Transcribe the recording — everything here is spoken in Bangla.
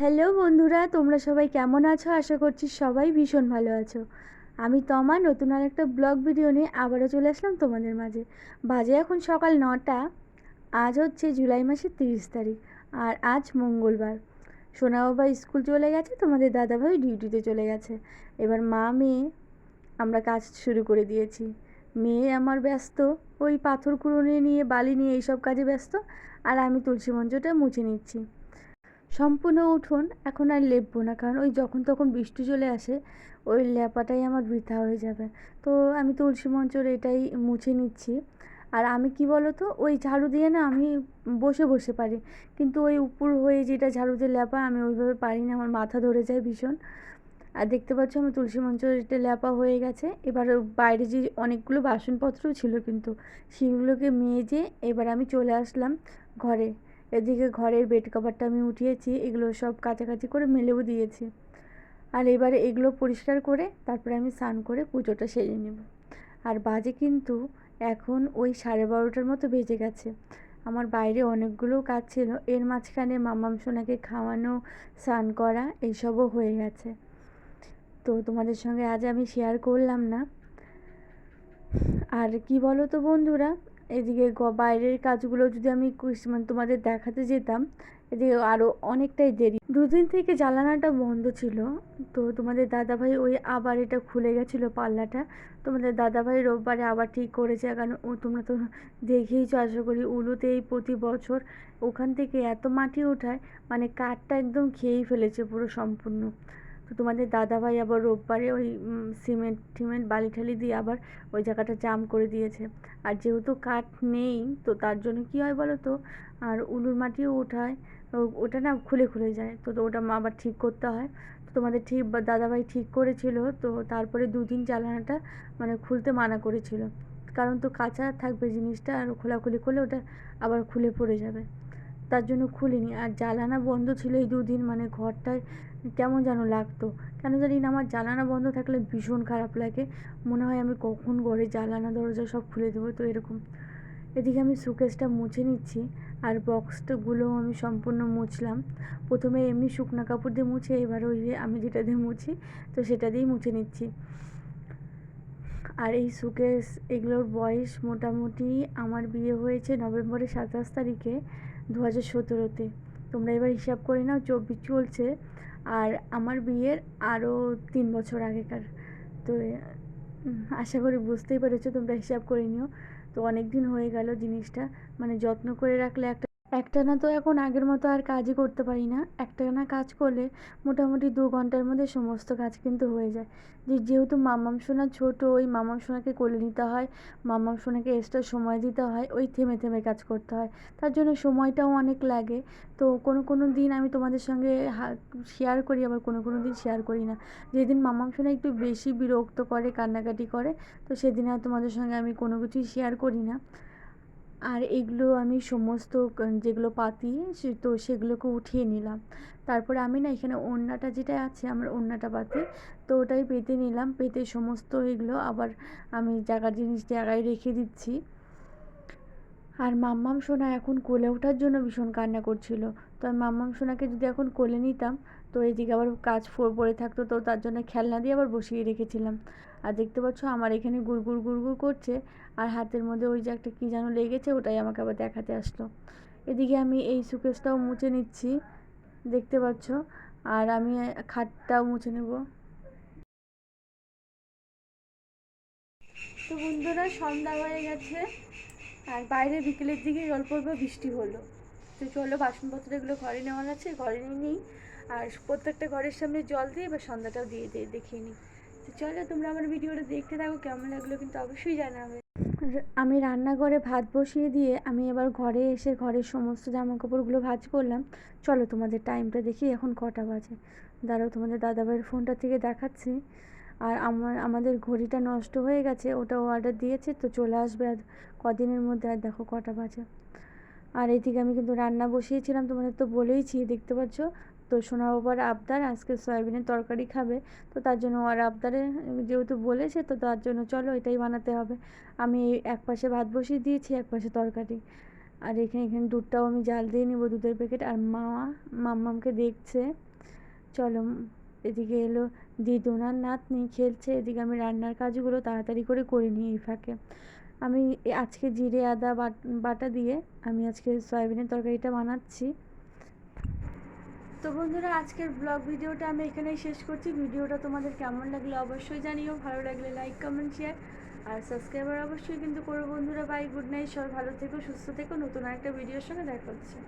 হ্যালো বন্ধুরা, তোমরা সবাই কেমন আছো? আশা করছি সবাই ভীষণ ভালো আছো। আমি তমা, নতুন আর একটা ব্লগ ভিডিও নিয়ে আবারও চলে আসলাম তোমাদের মাঝে। বাজে এখন সকাল নটা, আজ হচ্ছে জুলাই মাসের তিরিশ তারিখ, আর আজ মঙ্গলবার। সোনা বাবা স্কুল চলে গেছে, তোমাদের দাদাভাই ডিউটিতে চলে গেছে। এবার মা, মেয়ে, আমরা কাজ শুরু করে দিয়েছি। মেয়ে আমার ব্যস্ত, ওই পাথর কুড়োনি নিয়ে, বালি নিয়ে এইসব কাজে ব্যস্ত, আর আমি তুলসী মঞ্চটা মুছে নিচ্ছি। সম্পূর্ণ উঠোন এখন আর লেপবো না, কারণ ওই যখন তখন বৃষ্টি চলে আসে, ওই লেপাটাই আমার বৃথা হয়ে যাবে। তো আমি তুলসী মঞ্চর এটাই মুছে নিচ্ছি। আর আমি কি বলো তো ওই ঝাড়ু দিয়ে না আমি বসে বসে পারি, কিন্তু ওই উপর হয়ে যেটা ঝাড়ু দিয়ে লেপা আমি ওইভাবে পারি না, আমার মাথা ধরে যায় ভীষণ। আর দেখতে পাচ্ছ আমার তুলসী মঞ্চ এটা লেপা হয়ে গেছে, এবার বাইরে যে অনেকগুলো বাসনপত্রও ছিল কিন্তু, সেগুলোকে মেজে এবার আমি চলে আসলাম ঘরে। এদিকে ঘরের বেড কভারটা আমি উঠিয়েছি, এগুলো সব কাছাকাছি করে মেলেও দিয়েছি। আর এবারে এগুলো পরিষ্কার করে তারপরে আমি স্নান করে পুজোটা সেরে নেব। আর বাজে কিন্তু এখন ওই সাড়ে বারোটার মতো বেজে গেছে। আমার বাইরে অনেকগুলো কাজ ছিল, এর মাঝখানে মামাম সোনাকে খাওয়ানো, স্নান করা, এইসবও হয়ে গেছে। তো তোমাদের সঙ্গে আজ আমি শেয়ার করলাম না। আর কি বলো তো বন্ধুরা এদিকে বাইরের কাজগুলো যদি আমি মানে তোমাদের দেখাতে যেতাম, এদিকে আরও অনেকটাই দেরি। দুদিন থেকে জ্বালানাটা বন্ধ ছিল, তো তোমাদের দাদাভাই ওই আবার এটা খুলে গেছিল পাল্লাটা। তোমাদের দাদাভাই রোববারে আবার ঠিক করেছে, কারণ ও তোমরা তো দেখেইছো, আশা করি উলুতেই প্রতি বছর ওখান থেকে এত মাটি ওঠায় মানে কাঠটা একদম খেয়েই ফেলেছে পুরো সম্পূর্ণ। তো তোমাদের দাদাভাই আবার রোববারে ওই সিমেন্ট টিমেন্ট বালি ঠালি দিয়ে আবার ওই জায়গাটা জাম করে দিয়েছে। আর যেহেতু কাঠ নেই, তো তার জন্য কী হয় বলো তো? আর উলুর মাটিও ওঠায় ওটা না খুলে খুলে যায়, তো ওটা আবার ঠিক করতে হয়। তো তোমাদের ঠিক দাদাভাই ঠিক করেছিল, তো তারপরে দুদিন জ্বালানাটা মানে খুলতে মানা করেছিল। কারণ তো কাঁচা থাকবে জিনিসটা, আর খোলাখুলি করলে ওটা আবার খুলে পড়ে যাবে। তার জন্য খুলিনি, আর জ্বালানা বন্ধ ছিল এই দুদিন মানে ঘরটায় কেমন যেন লাগতো। কেন জানি না, আমার জানালা বন্ধ থাকলে ভীষণ খারাপ লাগে। মনে হয় আমি কখন ঘরে জানালা, দরজা সব খুলে দেবো, তো এরকম। এদিকে আমি সুকেসটা মুছে নিচ্ছি, আর বক্সটাগুলো আমি সম্পূর্ণ মুছলাম। প্রথমে এমনি শুকনো কাপড় দিয়ে মুছে, এবার ওই যে আমি যেটা দিয়ে মুছি, তো সেটা দিয়েই মুছে নিচ্ছি। আর এই সুকেস এগুলোর বয়স মোটামুটি আমার বিয়ে হয়েছে নভেম্বরের সাতাশ তারিখে দু হাজার সতেরোতে। তোমরা এবার হিসাব করে নাও, চব্বিশ চলছে। আর আমার বিয়ের আরও তিন বছর আগেকার। তো আশা করি বুঝতেই পেরেছ, তোমরা হিসাব করে নিও। তো অনেক দিন হয়ে গেল জিনিসটা। মানে যত্ন করে রাখলে একটা একটা না তো এখন আগের মতো আর কাজই করতে পারি না। একটানা কাজ করলে মোটামুটি দু ঘণ্টার মধ্যে সমস্ত কাজ কিন্তু হয়ে যায়। যে যেহেতু মামাম সোনা ছোটো, ওই মামাম সোনাকে কোলে নিতে হয়, মামাম সোনাকে এক্সট্রা সময় দিতে হয়, ওই থেমে থেমে কাজ করতে হয়। তার জন্য সময়টাও অনেক লাগে। তো কোনো কোনো দিন আমি তোমাদের সঙ্গে শেয়ার করি, আবার কোনো কোনো দিন শেয়ার করি না। যেদিন মামাম সোনা একটু বেশি বিরক্ত করে, কান্নাকাটি করে, তো সেদিন আর তোমাদের সঙ্গে আমি কোনো কিছুই শেয়ার করি না। আর এগুলো আমি সমস্ত যেগুলো পাতি, সে, তো সেগুলোকে উঠিয়ে নিলাম। তারপরে আমি না এখানে ওড়নাটা যেটা আছে, আমার ওড়নাটা পাতি তো ওটাই পেতে নিলাম। পেতে সমস্ত এগুলো আবার আমি জায়গার জিনিস জায়গায় রেখে দিচ্ছি। আর মাম্মাম সোনা এখন কোলে ওঠার জন্য ভীষণ কান্না করছিল। তো আমি মাম্মাম সোনাকে যদি এখন কোলে নিতাম, তো এদিকে আবার কাজ পড়ে থাকতো, তো তার জন্য খেলনা দিয়ে আবার বসিয়ে রেখেছিলাম। আর দেখতে পাচ্ছ আমার এখানে গুড়গুড় গুড়গুড় করছে, আর হাতের মধ্যে ওই যে একটা কী যেন লেগেছে, ওটাই আমাকে আবার দেখাতে আসলো। এদিকে আমি এই সুকেসটাও মুছে নিচ্ছি, দেখতে পাচ্ছ, আর আমি খাটটাও মুছে নেব। তো বন্ধুরা, সন্ধ্যা হয়ে গেছে। আর বাইরে বিকেলের দিকে অল্প অল্প বৃষ্টি হলো। তো চলো বাসনপত্র এগুলো ঘরে নেওয়া আছে, ঘরে নিয়ে নিই। আর প্রত্যেকটা ঘরের সামনে জল দিয়ে এবার সন্ধ্যাটাও দিয়ে দিয়ে দেখিয়ে নিই। তো চলো তোমরা আমার ভিডিওটা দেখতে থাকো, কেমন লাগল কিন্তু অবশ্যই জানাবে। আমি রান্নাঘরে ভাত বসিয়ে দিয়ে আমি এবার ঘরে এসে ঘরের সমস্ত জামা কাপড়গুলো ভাজ করলাম। চলো তোমাদের টাইমটা দেখি, এখন কটা বাজে। দাঁড়াও তোমাদের দাদাভাইয়ের ফোনটা থেকে দেখাচ্ছি। আর আমার, আমাদের ঘড়িটা নষ্ট হয়ে গেছে, ওটা অর্ডার দিয়েছে, তো চলে আসবে আর কদিনের মধ্যে, আর দেখো কটা বাজে। আর এদিকে আমি কিন্তু রান্না বসিয়েছিলাম, তোমাদের তো বলেইছি, দেখতে পাচ্ছ? তো সোনা বাবার আবদার, আজকে সয়াবিনের তরকারি খাবে, তো তার জন্য আর আবদারে যেহেতু বলেছে, তো তার জন্য চলো এটাই বানাতে হবে। আমি এক পাশে ভাত বসিয়ে দিয়েছি, এক পাশে তরকারি। আর এখানে এখানে দুধটাও আমি জাল দিয়ে নেব, দুধের প্যাকেট আর মা, মাম্মামকে দেখছে। চলো এদিকে এলো দিদুন আর নাতনি খেলছে, এদিকে আমি রান্নার কাজগুলো তাড়াতাড়ি করে করে নিই এই ফাঁকে। আমি আজকে জিরে, আদা, বাটা দিয়ে আমি আজকে সয়াবিনের তরকারিটা বানাচ্ছি। তো বন্ধুরা, আজকের ব্লগ ভিডিওটা আমি এখানেই শেষ করছি। ভিডিওটা তোমাদের কেমন লাগল অবশ্যই জানিও। ভালো লাগলে লাইক কমেন্ট শেয়ার আর সাবস্ক্রাইবার অবশ্যই কিন্তু করো বন্ধুরা। বাই গুড নাইট সবাই ভালো থেকো, সুস্থ থেকো। নতুন আরেকটা ভিডিওর সঙ্গে দেখা হচ্ছে।